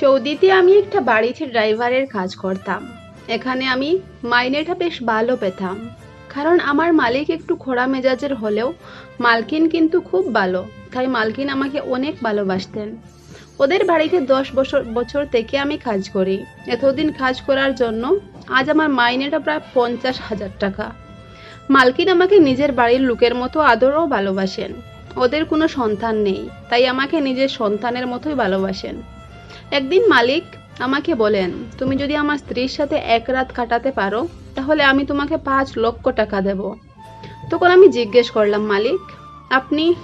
সৌদিতে আমি একটা বাড়িতে ড্রাইভারের কাজ করতাম। এখানে আমি মাইনেটা বেশ ভালো পেতাম। কারণ আমার মালিক একটু খোড়া মেজাজের হলেও মালকিন কিন্তু খুব ভালো, তাই মালকিন আমাকে অনেক ভালোবাসতেন। ওদের বাড়িতে দশ বছর বছর থেকে আমি কাজ করি। এতদিন কাজ করার জন্য আজ আমার মাইনেটা প্রায় পঞ্চাশ হাজার টাকা। মালকিন আমাকে নিজের বাড়ির লোকের মতো আদরও ভালোবাসেন। ওদের কোনো সন্তান নেই, তাই আমাকে নিজের সন্তানের মতোই ভালোবাসেন। একদিন মালিক আমাকে বলেন, তুমি যদি আমার স্ত্রীর সাথে এক রাত কাটাতে পারো, তাহলে আমি তোমাকে পাঁচ লক্ষ টাকা দেব। তখন আমি জিজ্ঞেস করলাম, মালিক, আপনি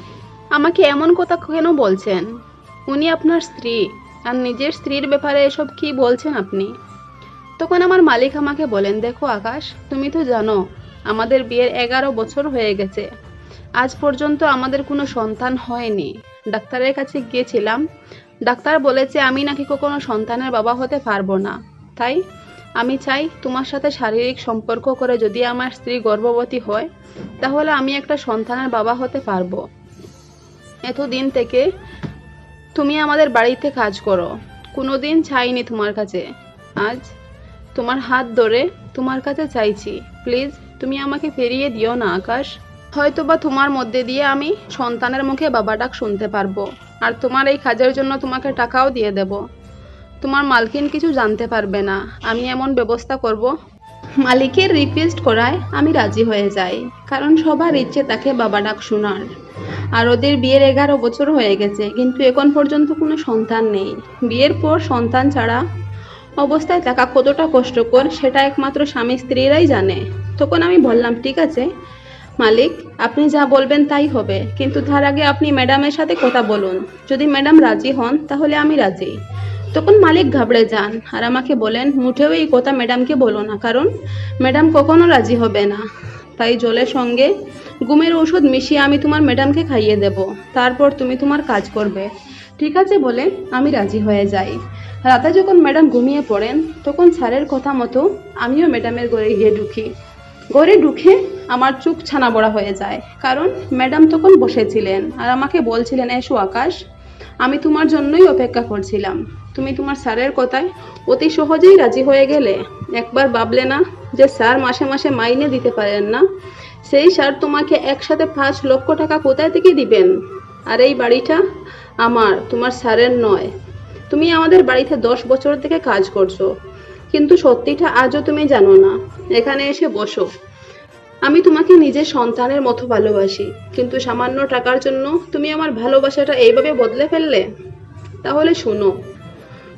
আমাকে এমন কথা কেন বলছেন? উনি আপনার স্ত্রী, আর নিজের স্ত্রীর ব্যাপারে এসব কি বলছেন আপনি? তখন আমার মালিক আমাকে বলেন, দেখো আকাশ, তুমি তো জানো, আমাদের বিয়ের এগারো বছর হয়ে গেছে। আজ পর্যন্ত আমাদের কোনো সন্তান হয়নি। ডাক্তারের কাছে গিয়েছিলাম ডাক্তার বলেছে আমি নাকি কোনো সন্তানের বাবা হতে পারব না। তাই আমি চাই তোমার সাথে শারীরিক সম্পর্ক করে যদি আমার স্ত্রী গর্ভবতী হয়, তাহলে আমি একটা সন্তানের বাবা হতে পারব। এতদিন থেকে তুমি আমাদের বাড়িতে কাজ করো। কোনো দিন চাইনি তোমার কাছে। আজ তোমার হাত ধরে তোমার কাছে চাইছি। প্লিজ, তুমি আমাকে ফেরিয়ে দিও না, আকাশ। হয়তোবা তোমার মধ্যে দিয়ে আমি সন্তানের মুখে বাবা ডাক শুনতে পারব। আর তোমার এই কাজের জন্য তোমাকে টাকাও দিয়ে দেব। তোমার মালকিন কিছু জানতে পারবে না। আমি এমন ব্যবস্থা করব। মালিকের রিকোয়েস্ট করায় আমি রাজি হয়ে যাই, কারণ সবার ইচ্ছে তাকে বাবা ডাক শোনার। আর ওদের বিয়ের এগারো বছর হয়ে গেছে, কিন্তু এখন পর্যন্ত কোনো সন্তান নেই। বিয়ের পর সন্তান ছাড়া অবস্থায় থাকা কতটা কষ্টকর, সেটা একমাত্র স্বামী স্ত্রীরাই জানে। তখন আমি বললাম, ঠিক আছে মালিক, আপনি যা বলবেন তাই হবে। কিন্তু তার আগে আপনি ম্যাডামের সাথে কথা বলুন। যদি ম্যাডাম রাজি হন, তাহলে আমি রাজি। তখন মালিক ঘাবড়ে যান আর আমাকে বলেন, মুঠেও এই কথা ম্যাডামকে বলো না, কারণ ম্যাডাম কখনো রাজি হবে না। তাই জলের সঙ্গে ঘুমের ওষুধ মিশিয়ে আমি তোমার ম্যাডামকে খাইয়ে দেব। তারপর তুমি তোমার কাজ করবে। ঠিক আছে বলে আমি রাজি হয়ে যাই। রাতে যখন ম্যাডাম ঘুমিয়ে পড়েন, তখন স্যারের কথা মতো আমিও ম্যাডামের ঘরে গিয়ে ঢুকি। ঘরে ঢুকে আমার চোখ ছানা বড়া হয়ে যায়। কারণ ম্যাডাম তখন বসেছিলেন আর আমাকে বলছিলেন, এসো আকাশ, আমি তোমার জন্যই অপেক্ষা করছিলাম। তুমি তোমার স্যারের কথায় অতি সহজেই রাজি হয়ে গেলে? একবার ভাবলে না যে স্যার মাসে মাসে মাইনে দিতে পারেন না। সেই স্যার তোমাকে একসাথে পাঁচ লক্ষ টাকা কোথায় থেকে দিবেন? আর এই বাড়িটা আমার, তোমার স্যারের নয়। তুমি আমাদের বাড়িতে দশ বছর থেকে কাজ করছ। কিন্তু সত্যিটা আজও তুমি জানো না। এখানে এসে বসো। আমি তোমাকে নিজের সন্তানের মতো ভালোবাসি, কিন্তু সামান্য টাকার জন্য তুমি আমার ভালোবাসাটা এইভাবে বদলে ফেললে? তাহলে শোনো,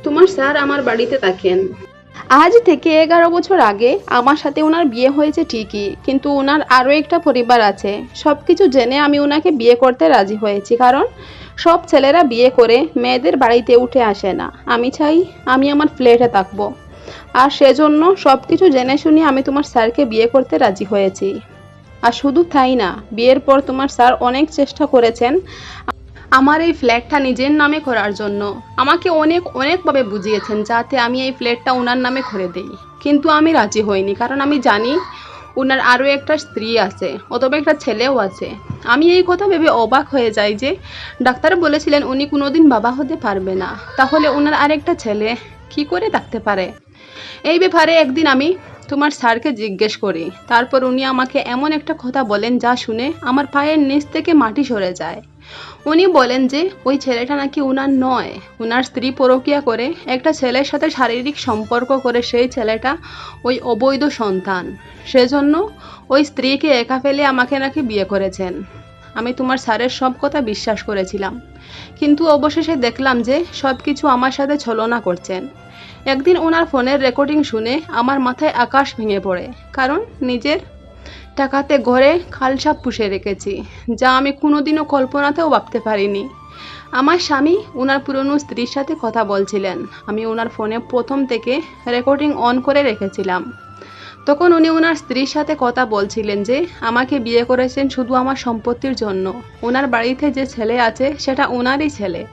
তোমার স্যার আমার বাড়িতে থাকেন। আজ থেকে এগারো বছর আগে আমার সাথে ওনার বিয়ে হয়েছে ঠিকই, কিন্তু ওনার আরও একটা পরিবার আছে। সব কিছু জেনে আমি ওনাকে বিয়ে করতে রাজি হয়েছি, কারণ সব ছেলেরা বিয়ে করে মেয়েদের বাড়িতে উঠে আসে না। আমি চাই আমি আমার ফ্ল্যাটে থাকব। আর সেজন্য সব কিছু জেনে শুনে আমি তোমার স্যারকে বিয়ে করতে রাজি হয়েছি। আর শুধু তাই না, বিয়ের পর তোমার স্যার অনেক চেষ্টা করেছেন আমার এই ফ্ল্যাটটা নিজের নামে করার জন্য। আমাকে অনেক, অনেকভাবে বুঝিয়েছেন যাতে আমি এই ফ্ল্যাটটা ওনার নামে করে দেই। কিন্তু আমি রাজি হইনি, কারণ আমি জানি ওনার আরও একটা স্ত্রী আছে, অথবা একটা ছেলেও আছে। আমি এই কথা ভেবে অবাক হয়ে যাই যে ডাক্তার বলেছিলেন উনি কোনোদিন বাবা হতে পারবে না। তাহলে ওনার আরেকটা ছেলে কি করে থাকতে পারে? এই ব্যাপারে একদিন আমি তোমার স্যারকে জিজ্ঞেস করি। তারপর উনি আমাকে এমন একটা কথা বলেন যা শুনে আমার পায়ের নিচ থেকে মাটি সরে যায়। উনি বলেন যে, ওই ছেলেটা নাকি উনার নয়, উনার স্ত্রী পরকিয়া করে একটা ছেলের সাথে শারীরিক সম্পর্ক করে সেই ছেলেটা ওই অবৈধ সন্তান। সেজন্য ওই স্ত্রীকে একা ফেলে আমাকে নাকি বিয়ে করেছেন। আমি তোমার স্যারের সব কথা বিশ্বাস করেছিলাম। কিন্তু অবশেষে দেখলাম যে সব কিছু আমার সাথে ছলনা করছেন। একদিন ওনার ফোনের রেকর্ডিং শুনে আমার মাথায় আকাশ ভেঙে পড়ে, কারণ নিজের টাকাতে ঘরে খালসাপ পুষে রেখেছি, যা আমি কোনোদিনও কল্পনাতেও ভাবতে পারিনি। আমার স্বামী ওনার পুরনো স্ত্রীর সাথে কথা বলছিলেন, আমি ওনার ফোনে প্রথম থেকে রেকর্ডিং অন করে রেখেছিলাম। তখন উনি ওনার স্ত্রীর সাথে কথা বলছিলেন যে, আমাকে বিয়ে করেছেন শুধু আমার সম্পত্তির জন্য। ওনার বাড়িতে যে ছেলে আছে, সেটা ওনারই ছেলে।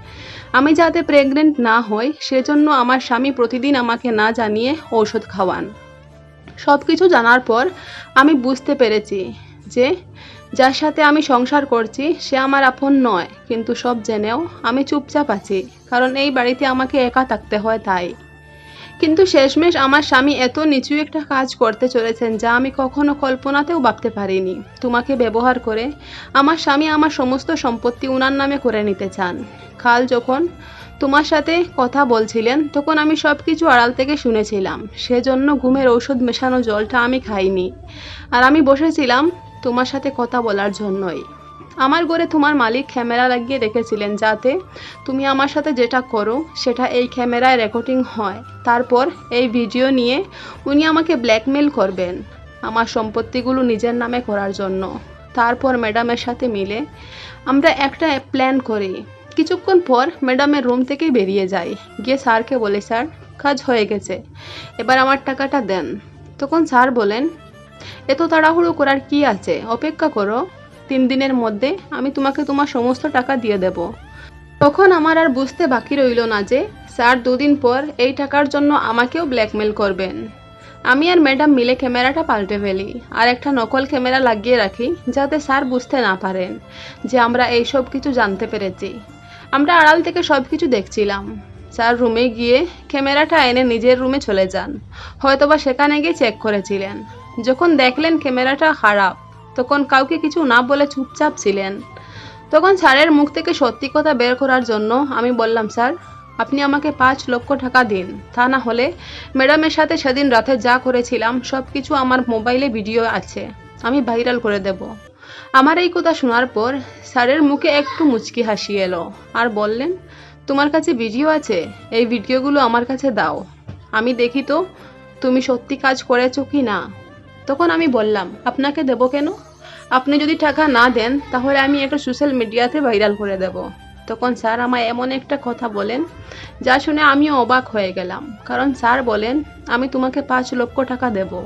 আমি যাতে প্রেগনেন্ট না হই, সেজন্য আমার স্বামী প্রতিদিন আমাকে না জানিয়ে ঔষধ খাওয়ান। সব কিছু জানার পর আমি বুঝতে পেরেছি যে, যার সাথে আমি সংসার করছি, সে আমার আপন নয়। কিন্তু সব জেনেও আমি চুপচাপ আছি। কারণ এই বাড়িতে আমাকে একা থাকতে হয় তাই। কিন্তু শেষমেশ আমার স্বামী এত নিচু একটা কাজ করতে চলেছেন যা আমি কখনো কল্পনাতেও ভাবতে পারিনি। তোমাকে ব্যবহার করে আমার স্বামী আমার সমস্ত সম্পত্তি উনার নামে করে নিতে চান। কাল যখন তোমার সাথে কথা বলছিলেন, তখন আমি সব কিছু আড়াল থেকে শুনেছিলাম। সেজন্য ঘুমের ঔষধ মেশানো জলটা আমি খাইনি। আর আমি বসেছিলাম তোমার সাথে কথা বলার জন্যই। আমার ঘরে তোমার মালিক ক্যামেরা লাগিয়ে রেখেছিলেন যাতে তুমি আমার সাথে যেটা করো, সেটা এই ক্যামেরায় রেকর্ডিং হয়। তারপর এই ভিডিও নিয়ে উনি আমাকে ব্ল্যাকমেল করবেন আমার সম্পত্তিগুলো নিজের নামে করার জন্য। তারপর ম্যাডামের সাথে মিলে আমরা একটা প্ল্যান করি। কিছুক্ষণ পর ম্যাডামের রুম থেকে বেরিয়ে যাই। গিয়ে স্যারকে বলে, স্যার, কাজ হয়ে গেছে। এবার আমার টাকাটা দেন। তখন স্যার বলেন, এত তাড়াহুড়ো করার কি আছে? অপেক্ষা করো। তিন দিনের মধ্যে আমি তোমাকে তোমার সমস্ত টাকা দিয়ে দেব। তখন আমার আর বুঝতে বাকি রইল না যে, স্যার দুদিন পর এই টাকার জন্য আমাকেও ব্ল্যাকমেল করবেন। আমি আর ম্যাডাম মিলে ক্যামেরাটা পাল্টে ফেলি আর একটা নকল ক্যামেরা লাগিয়ে রাখি যাতে স্যার বুঝতে না পারেন যে আমরা এই সব কিছু জানতে পেরেছি। আমরা আড়াল থেকে সব কিছু দেখছিলাম। স্যার রুমে গিয়ে ক্যামেরাটা এনে নিজের রুমে চলে যান। হয়তোবা সেখানে গিয়ে চেক করেছিলেন। যখন দেখলেন ক্যামেরাটা খারাপ তখন কাউকে কিছু না বলে চুপচাপ ছিলেন। তখন স্যারের মুখ থেকে সত্যি কথা বের করার জন্য আমি বললাম, স্যার, আপনি আমাকে পাঁচ লক্ষ টাকা দিন। তা না হলে ম্যাডামের সাথে সেদিন রাতে যা করেছিলাম সব কিছু আমার মোবাইলে ভিডিও আছে। আমি ভাইরাল করে দেব। আমার এই কথা শোনার পর স্যারের মুখে একটু মুচকি হাসি এলো আর বললেন, তোমার কাছে ভিডিও আছে? এই ভিডিওগুলো আমার কাছে দাও। আমি দেখি তো, তুমি সত্যি কাজ করেছ কি না? তখন আমি বললাম, আপনাকে দেবো কেন? আপনি যদি টাকা না দেন, তাহলে আমি একটা সোশ্যাল মিডিয়াতে ভাইরাল করে দেব। তখন স্যার আমায় এমন একটা কথা বলেন, যা শুনে আমিও অবাক হয়ে গেলাম। কারণ স্যার বলেন, আমি তোমাকে পাঁচ লক্ষ টাকা দেব।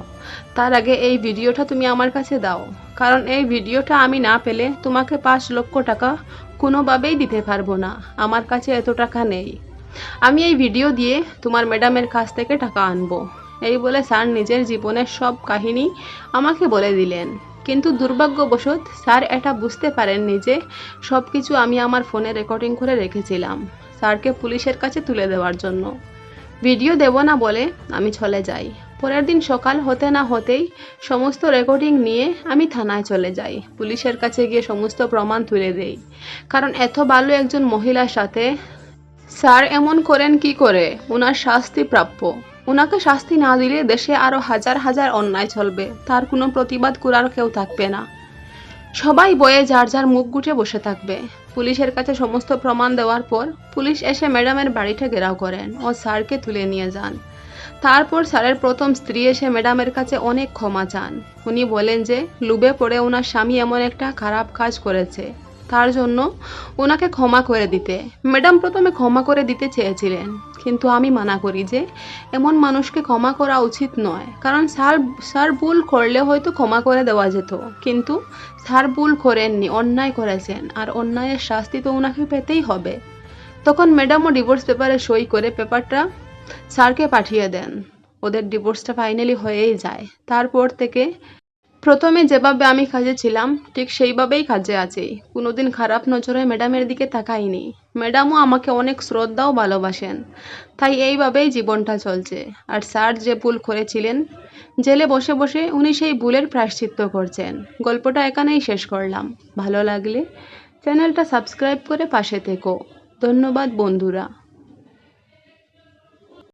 তার আগে এই ভিডিওটা তুমি আমার কাছে দাও। কারণ এই ভিডিওটা আমি না পেলে তোমাকে পাঁচ লক্ষ টাকা কোনোভাবেই দিতে পারব না। আমার কাছে এত টাকা নেই। আমি এই ভিডিও দিয়ে তোমার ম্যাডামের কাছ থেকে টাকা আনব। এই বলে স্যার নিজের জীবনের সব কাহিনী আমাকে বলে দিলেন। কিন্তু দুর্ভাগ্যবশত স্যার এটা বুঝতে পারেননি যে সব কিছু আমি আমার ফোনে রেকর্ডিং করে রেখেছিলাম স্যারকে পুলিশের কাছে তুলে দেওয়ার জন্য। ভিডিও দেব না বলে আমি চলে যাই। পরের দিন সকাল হতে না হতেই সমস্ত রেকর্ডিং নিয়ে আমি থানায় চলে যাই। পুলিশের কাছে গিয়ে সমস্ত প্রমাণ তুলে দেই। কারণ এত ভালো একজন মহিলার সাথে স্যার এমন করেন কি করে? ওনার শাস্তি প্রাপ্য। ওনাকে শাস্তি না দিলে দেশে আরও হাজার হাজার অন্যায় চলবে। তার কোনো প্রতিবাদ করার কেউ থাকবে না। সবাই বয়ে যার যার মুখ গুটে বসে থাকবে। পুলিশের কাছে সমস্ত প্রমাণ দেওয়ার পর পুলিশ এসে ম্যাডামের বাড়িটা ঘেরাও করেন ও স্যারকে তুলে নিয়ে যান। তারপর স্যারের প্রথম স্ত্রী এসে ম্যাডামের কাছে অনেক ক্ষমা চান। উনি বলেন যে, লুবে পড়ে ওনার স্বামী এমন একটা খারাপ কাজ করেছে। তার জন্য ওনাকে ক্ষমা করে দিতে। ম্যাডাম প্রথমে ক্ষমা করে দিতে চেয়েছিলেন, কিন্তু আমি মানা করি যে এমন মানুষকে ক্ষমা করা উচিত নয়, কারণ স্যার স্যার ভুল করলে হয়তো ক্ষমা করে দেওয়া যেত, কিন্তু স্যার ভুল করেননি, অন্যায় করেছেন, আর অন্যায়ের শাস্তি তো ওনাকে পেতেই হবে। তখন ম্যাডামও ডিভোর্স পেপারে সই করে পেপারটা স্যারকে পাঠিয়ে দেন। ওদের ডিভোর্সটা ফাইনালি হয়েই যায়। তারপর থেকে প্রথমে যেভাবে আমি কাজে ছিলাম, ঠিক সেইভাবেই কাজে আছি। কোনোদিন খারাপ নজরে ম্যাডামের দিকে তাকাইনি। ম্যাডামও আমাকে অনেক শ্রদ্ধাও ভালোবাসেন। তাই এইভাবেই জীবনটা চলছে। আর স্যার যে ভুল করেছিলেন, জেলে বসে বসে উনি সেই ভুলের প্রায়শ্চিত্ত করছেন। গল্পটা এখানেই শেষ করলাম। ভালো লাগলে চ্যানেলটা সাবস্ক্রাইব করে পাশে থেকো। ধন্যবাদ, বন্ধুরা।